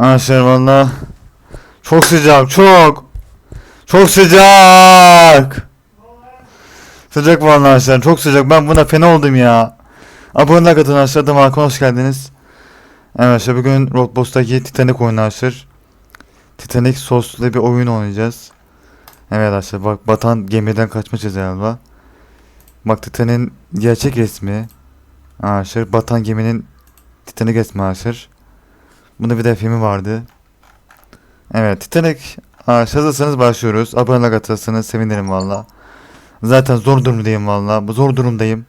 Arkadaşlar valla. Çok sıcak çok. Çok sıcak. Sıcak valla arkadaşlar çok sıcak. Ben buna fena oldum ya. Abone katın arkadaşlar. Da Markon hoş geldiniz. Evet arkadaşlar bugün Roblox'taki Titanic oyunu arkadaşlar. Titanic soslu bir oyun oynayacağız. Evet arkadaşlar bak batan gemiden kaçmışız galiba. Bak Titanic'in gerçek resmi. Arkadaşlar batan geminin Titanic resmi arkadaşlar Bunda bir de filmi vardı. Evet Titanic hazırsanız başlıyoruz. Abone atırsanız sevinirim valla. Zaten zor durumdayım valla. Zor durumdayım.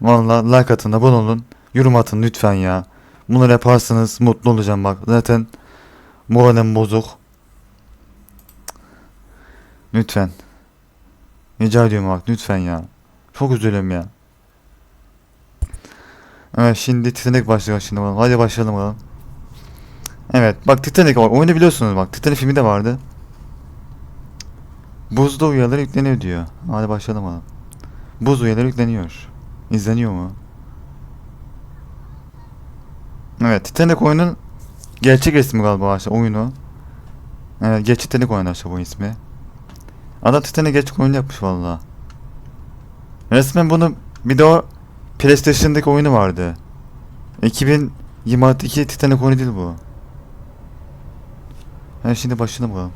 Valla like atın abone olun. Yorum atın lütfen ya. Bunları yaparsanız mutlu olacağım bak. Zaten moralim bozuk. Lütfen. Rica ediyorum bak lütfen ya. Çok üzülüyorum ya. Evet şimdi Titanic başlıyor şimdi. Hadi başlayalım bakalım. Evet bak Titanic. Oyunu biliyorsunuz bak. Titanic filmi de vardı. Buzda uyarıları yükleniyor diyor. Hadi başlayalım bakalım. Buz uyarıları yükleniyor. İzleniyor mu? Evet Titanic oyunun gerçek resmi galiba aşağı oyunu. Evet gerçek Titanic oyunu aşağı bu ismi. Adam Titanic gerçek oyunu yapmış valla. Resmen bunu bir de o PlayStation'daki oyunu vardı. 2026'daki Titanic oyunu değil bu. Ha şimdi başlayalım bakalım.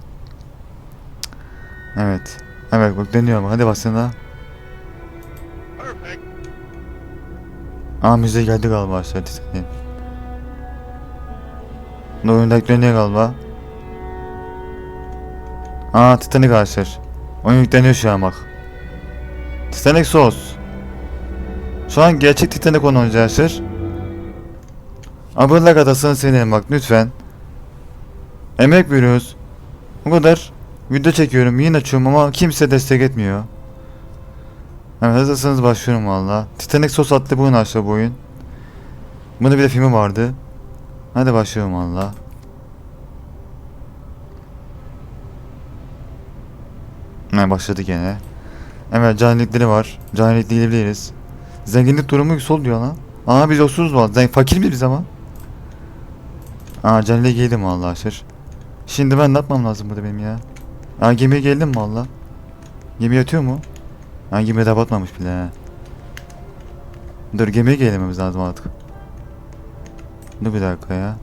Evet. Evet bak deniyorum. Hadi. Perfect. Aa müze geldi galiba aşağı Titanic'in. Bu oyunda yükleniyor galiba. Aa Titanic arkadaşlar. Oyun yükleniyor şu an bak. Titanic sos. Şu an gerçek Titanic onu oynayacağız arkadaşlar. Abone adasını sevinirim bak lütfen. Emek veriyoruz. Bu kadar video çekiyorum, yayın açıyorum ama kimse destek etmiyor. Evet hazırsanız başlıyorum valla. Titanic sos adlı bu oyun aşağı bu oyun. Bunun bir de filmi vardı. Hadi başlayalım valla. Ne başladı gene. Evet canilikleri var. Canilik diyebiliriz. Zenginlik durumu yüksek diyor lan. Aa biz yoksuzuz valla. Zen fakir miyiz ama? Aa caniliğe giydim valla aşır. Şimdi ben ne yapmam lazım burada benim ya? Aa gemiye geldim valla? Gemi yatıyor mu? Ha gemiye de batmamış bile ha. Dur gemiye gelmemiz lazım artık. Dur bir dakika ya.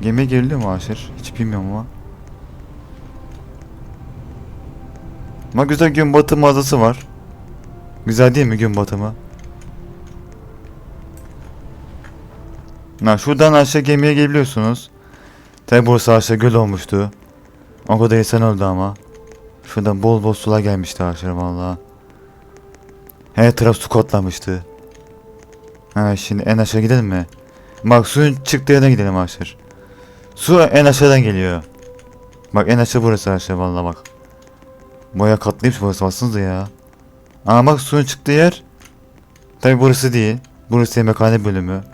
Gemiye geriliyor mu Aşır? Hiç bilmiyorum ama. Ama güzel gün batımı adası var. Güzel değil mi gün batımı? Ha şuradan aşağı gemiye gelebiliyorsunuz. Tabi burası aşağı göl olmuştu. O kadar insan öldü ama. Şuradan bol bol sular gelmişti aşağı valla. Her taraf su katlamıştı. Ha şimdi en aşağı gidelim mi? Bak suyun çıktığı yerden gidelim aşağı. Su en aşağıdan geliyor. Bak en aşağı burası aşağı valla bak. Boya katlıymış burası baksanıza ya. Aa bak suyun çıktığı yer. Tabi burası değil. Burası yemekhane bölümü.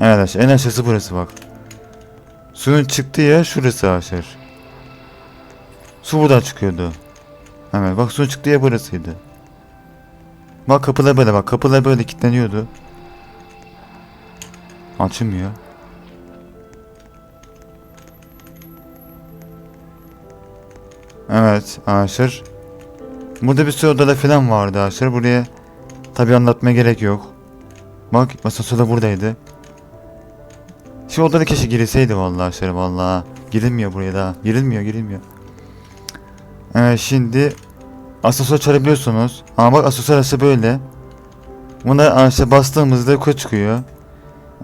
Evet en aşağısı burası bak. Suyun çıktığı yer şurası aşağı. Su buradan çıkıyordu. Evet bak suyun çıktığı yer burasıydı. Bak kapılar böyle bak kapılar böyle kilitleniyordu. Açılmıyor. Evet Aşır. Burada bir sürü odalar falan vardı Aşır. Buraya tabi anlatmaya gerek yok. Bak asansör da buradaydı. Şu odada keşke girilseydi vallahi Aşır vallahi. Girilmiyor buraya da. Girilmiyor girilmiyor. Evet şimdi asansör çağırabiliyorsunuz. Ama bak asansör arası böyle. Buna aşağı bastığımızda yukarı çıkıyor.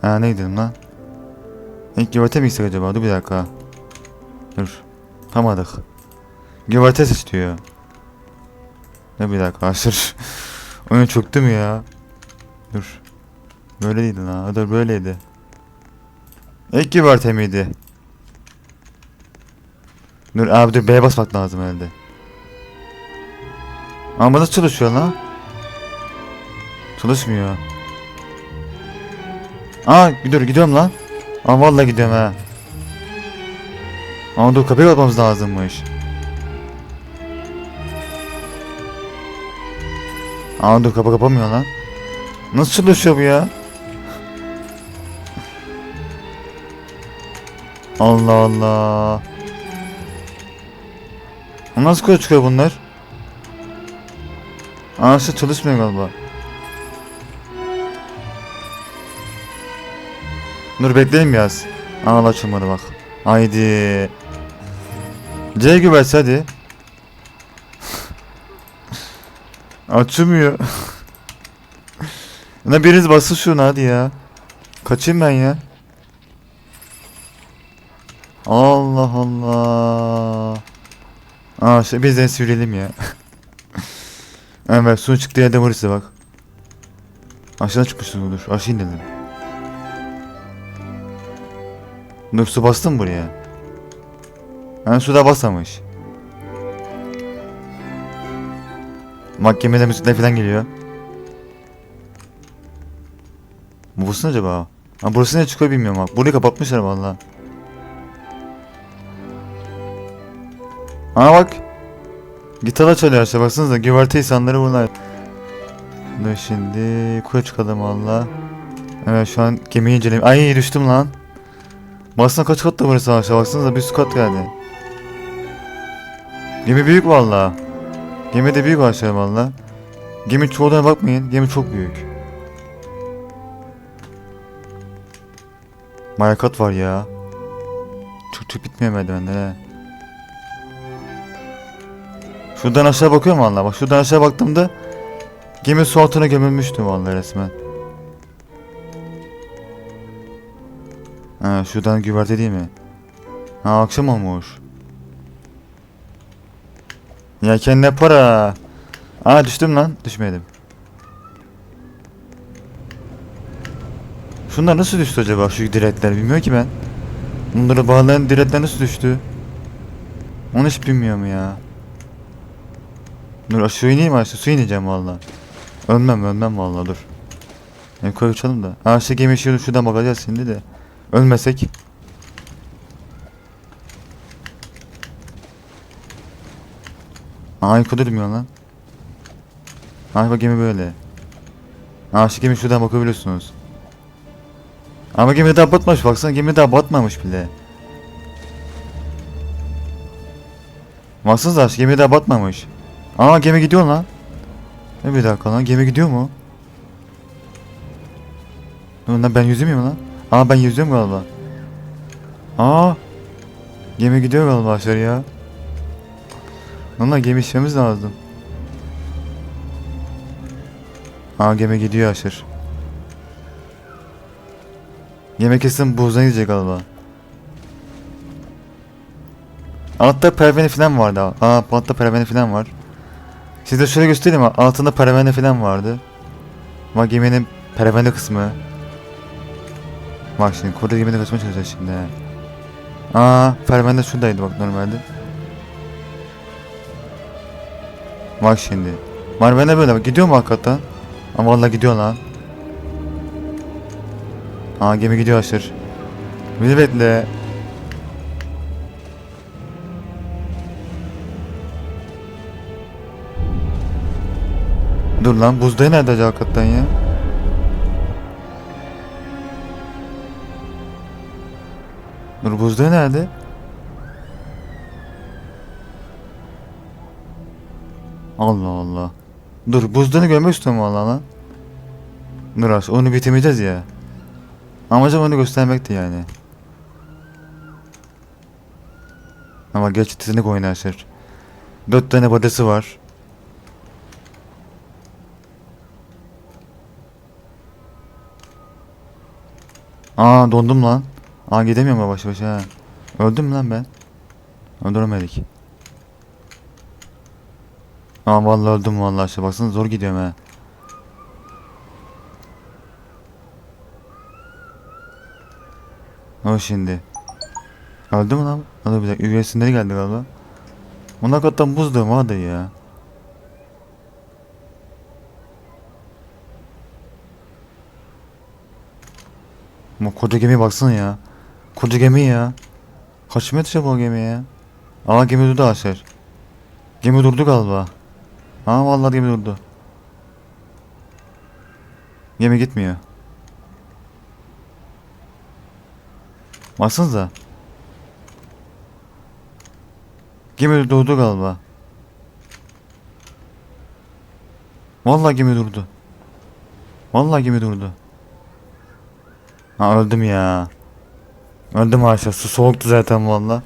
Aa neydi lan? İlk güverte mi gitsek acaba? Dur bir dakika. Dur. Tamadık. Güverte istiyor. Ne bir dakika aşır. Oyun çöktü mü ya? Dur. Böyleydi lan. Dur böyleydi. İlk güverte miydi? Dur abi dur B'ye basmak lazım herhalde. Ama nasıl çalışıyor lan? Çalışmıyor. Aa dur gidiyorum lan. Aa vallahi gidiyorum ha. Ama dur kapıyı kapatmamız lazımmış. Aa dur kapı kapamıyor lan. Nasıl çalışıyor bu ya? Allah Allah. Nasıl koya çıkıyor bunlar? Anası çalışmıyor galiba. Dur bekleyin biraz. Anal açılmadı bak. Haydi. C güverse hadi. Açılmıyor. ne biriniz basın şunu hadi ya. Kaçayım ben ya. Allah Allah. Aa işte biz de sürelim ya. evet su çıktı yerde var işte bak. Aşağıdan çıkmışsın dur. Aşağı inelim. Dur su bastın mı buraya? Ha suda basmamış. Mahkemede müzikler falan geliyor. Bu burası ne acaba? Ha burası ne çıkıyor bilmiyorum bak. Burayı kapatmışlar valla. Ha bak. Gitar çalıyor işte baksanıza güverte insanları bunlar. Dur şimdi kuya çıkalım valla. Evet şu an gemiyi inceleyeyim. Ay düştüm lan. Basına kaç kat da burası aşağı baksanıza bir üst kat geldi. Gemi büyük valla. Gemi de büyük aşağı valla. Gemi çoğuna bakmayın. Gemi çok büyük. Bayağı kat var ya. Çok çok bitmiyor merdivenler he. Şuradan aşağı bakıyorum valla. Bak şuradan aşağı baktığımda gemi su altına gömülmüştü valla resmen. Ha şuradan güverte değil mi? Ha akşam olmuş. Yelken ne para? Aa düştüm lan. Düşmedim. Şunlar nasıl düştü acaba şu direkler bilmiyorum ki ben. Bunları bağlayan direkler nasıl düştü? Onu hiç bilmiyorum ya. Dur aşağı ineyim aşağı su ineceğim valla. Ölmem ölmem valla dur. Yukarı uçalım da. Ha işte gemi şuradan, şuradan bakacağız şimdi de. Ölmesek. Aa yukarı durmuyor lan. Ha bak gemi böyle. Ha şu gemi şuradan bakabiliyorsunuz. Ama gemi daha batmamış baksana gemi daha batmamış bile. Baksanıza şu gemi daha batmamış. Aa gemi gidiyor lan. Ne bir dakika lan gemi gidiyor mu? Lan ben yüzemiyorum lan. Aa ben yüzüyorum galiba. Aa gemi gidiyor galiba aşağıya. Lan lan gemi işlememiz lazım. Aa gemi gidiyor aşağı. Gemi kesin buzdan gidecek galiba. Altta pervane falan vardı. Aa altta pervane falan var. Size şöyle göstereyim mi? Altında pervane falan vardı. Bak geminin pervane kısmı. Bak şimdi kurda geminin kısmı çalışacağız şimdi. Aa pervane şuradaydı bak normalde. Bak şimdi. Pervane böyle bak gidiyor mu hakikaten? Ama vallahi gidiyor lan. Aa gemi gidiyor aşır. Bizi bekle. Dur lan buzda nerede acaba hakikaten ya? Dur buzda nerede? Allah Allah. Dur buzdağını görmek istiyorum valla lan. Dur az onu bitirmeyeceğiz ya. Amacım onu göstermekti yani. Ama geç titizlik oynarsın. Dört tane badesi var. Aa dondum lan. Aa gidemiyorum yavaş yavaş ha. Öldüm mü lan ben? Öldüremedik. Aa vallahi öldüm vallahi işte baksana zor gidiyorum ha. O şimdi. Öldü mü lan? Hadi bir dakika üyesinleri geldi galiba. Ona hakikaten buzdu vardı ya. Ama koca gemiye baksana ya. Koca gemi ya. Kaç metre bu gemi ya? Aa gemi durdu aşağı. Gemi durdu galiba. Aa vallahi gemi durdu. Gemi gitmiyor. Baksanıza. Gemi durdu galiba. Vallahi gemi durdu. Vallahi gemi durdu. Öldüm ya. Öldüm aşağı. Su soğuktu zaten valla.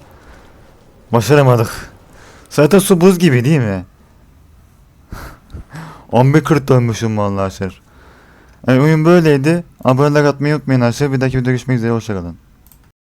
Başaramadık. Zaten su buz gibi değil mi? 11 40 dönmüşüm vallahi aşağı. Yani oyun böyleydi. Abone olmayı unutmayın aşağı. Bir dahaki videoda görüşmek üzere. Hoşçakalın.